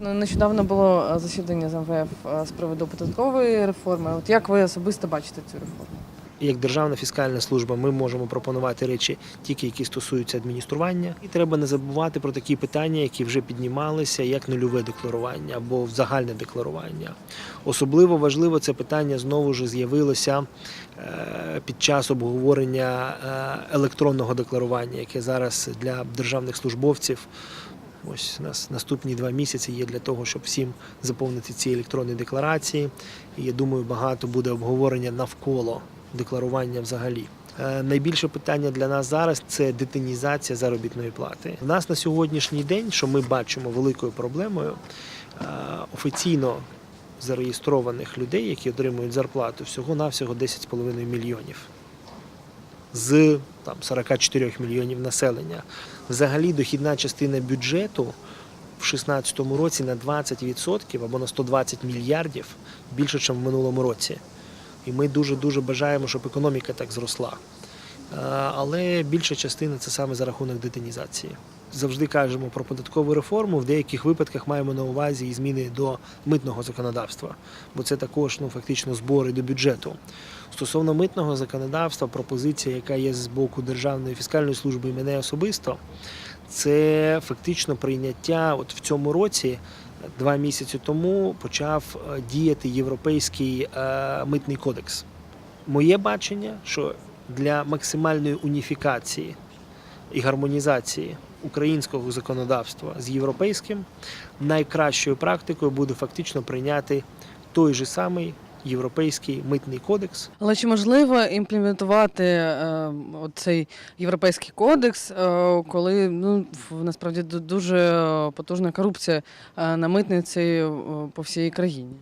Ну, Нещодавно було е, засідання з МВФ е, з приводу податкової реформи. От як ви особисто бачите цю реформу? Як Державна фіскальна служба ми можемо пропонувати речі тільки які стосуються адміністрування. І треба не забувати про такі питання, які вже піднімалися, як нульове декларування або загальне декларування. Особливо важливо це питання знову ж з'явилося е, під час обговорення електронного декларування, яке зараз для державних службовців. Ось у нас наступні два місяці є для того, щоб всім заповнити ці електронні декларації. І я думаю, багато буде обговорення навколо декларування взагалі. Е, Найбільше питання для нас зараз це детинізація заробітної плати. У нас на сьогоднішній день, що ми бачимо великою проблемою, е, офіційно зареєстрованих людей, які отримують зарплату, всього навсього 10,5 мільйонів з там 44 мільйонів населення. Взагалі дохідна частина бюджету в 2016 році на 20% або на 120 мільярдів більше, ніж в минулому році. І ми дуже дуже бажаємо, щоб економіка так зросла. Але більша частина це саме за рахунок детинізації. Завжди кажемо про податкову реформу. В деяких випадках маємо на увазі і зміни до митного законодавства, бо це також ну фактично збори до бюджету. Стосовно митного законодавства, пропозиція, яка є з боку Державної фіскальної служби і мене особисто, це фактично прийняття. От в цьому році, два місяці тому, почав е, діяти європейський е, митний кодекс. Моє бачення, що для максимальної уніфікації і гармонізації українського законодавства з європейським найкращою практикою буде фактично прийняти той же самий європейський митний кодекс, Але чи можливо імплементувати е, цей європейський кодекс, е, коли ну насправді дуже потужна корупція е, на митниці е, по всій країні?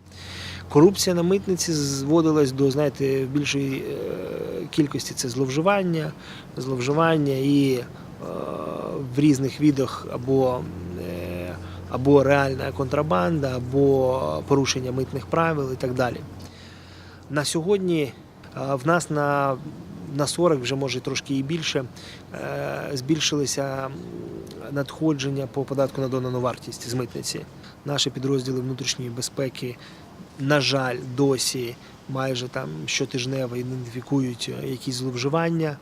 Корупція на митниці зводилась до знаєте більшої е, кількості це зловживання, зловживання і в різних відах або, е, або реальна контрабанда, або порушення митних правил і так далі. На сьогодні е, в нас на, на 40, вже може трошки і більше, е, збільшилися надходження по податку на додану вартість з митниці. Наші підрозділи внутрішньої безпеки на жаль, досі майже там щотижнево ідентифікують якісь зловживання.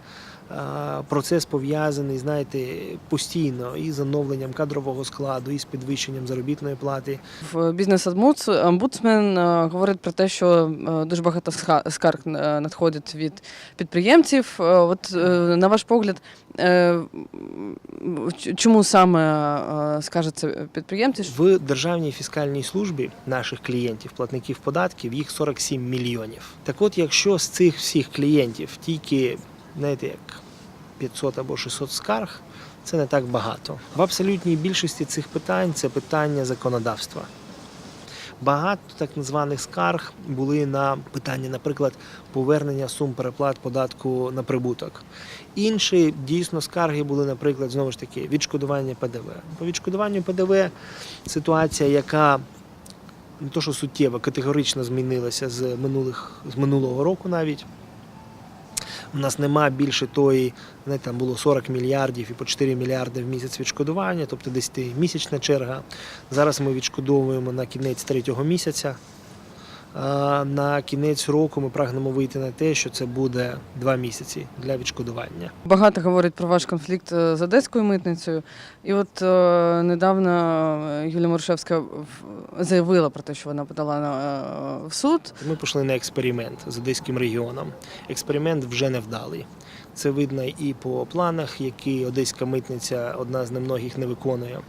Процес пов'язаний, знаєте, постійно і з оновленням кадрового складу, і з підвищенням заробітної плати. В бізнес омбудсмен говорить про те, що дуже багато ска- скарг е, надходить від підприємців. От е, на ваш погляд, е, чому саме скажуть це підприємці? В Державній фіскальній службі наших клієнтів, платників податків, їх 47 мільйонів. Так от, якщо з цих всіх клієнтів тільки, знаєте, як 500 або 600 скарг, це не так багато. В абсолютній більшості цих питань це питання законодавства. Багато так званих скарг були на питання, наприклад, повернення сум переплат податку на прибуток. Інші дійсно скарги були, наприклад, знову ж таки, відшкодування ПДВ. По відшкодуванню ПДВ ситуація, яка не то, що суттєво, категорично змінилася з минулих з минулого року навіть. У нас нема більше тої, не там було 40 мільярдів і по 4 мільярди в місяць відшкодування, тобто 10-місячна черга. Зараз ми відшкодовуємо на кінець третього місяця. На кінець року ми прагнемо вийти на те, що це буде два місяці для відшкодування. Багато говорять про ваш конфлікт е, з одеською митницею. І от е, недавно е, Юлія Морошевська в- заявила про те, що вона подала на, е, в суд. Ми пішли на експеримент з одеським регіоном. Експеримент вже невдалий. Це видно і по планах, які одеська митниця одна з немногих не виконує.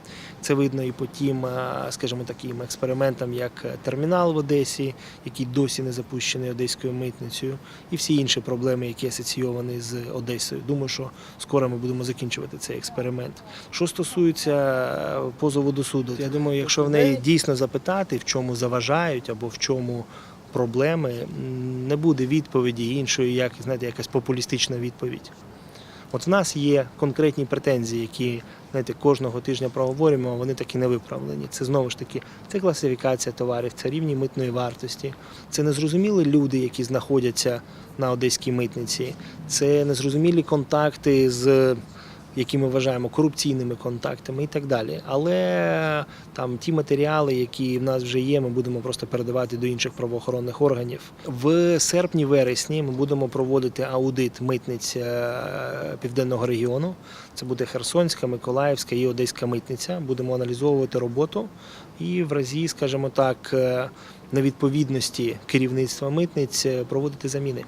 Це видно і по тим, скажімо, таким експериментам, як термінал в Одесі, який досі не запущений одеською митницею, і всі інші проблеми, які асоційовані з Одесою. Думаю, що скоро ми будемо закінчувати цей експеримент. Що стосується е, позову до суду, я думаю, якщо в неї дійсно запитати, в чому заважають або в чому проблеми, не буде відповіді іншої, як знаєте, якась популістична відповідь. От в нас є конкретні претензії, які знаєте, кожного тижня проговорюємо, а вони такі не виправлені. Це знову ж таки це класифікація товарів, це рівні митної вартості, це незрозумілі люди, які знаходяться на одеській митниці, це незрозумілі контакти з які ми вважаємо корупційними контактами і так далі. Але там ті матеріали, які в нас вже є, ми будемо просто передавати до інших правоохоронних органів. В серпні-вересні ми будемо проводити аудит митниць е, південного регіону. Це буде Херсонська, Миколаївська і Одеська митниця. Будемо аналізовувати роботу і в разі, скажімо так, е, невідповідності керівництва митниць е, проводити заміни.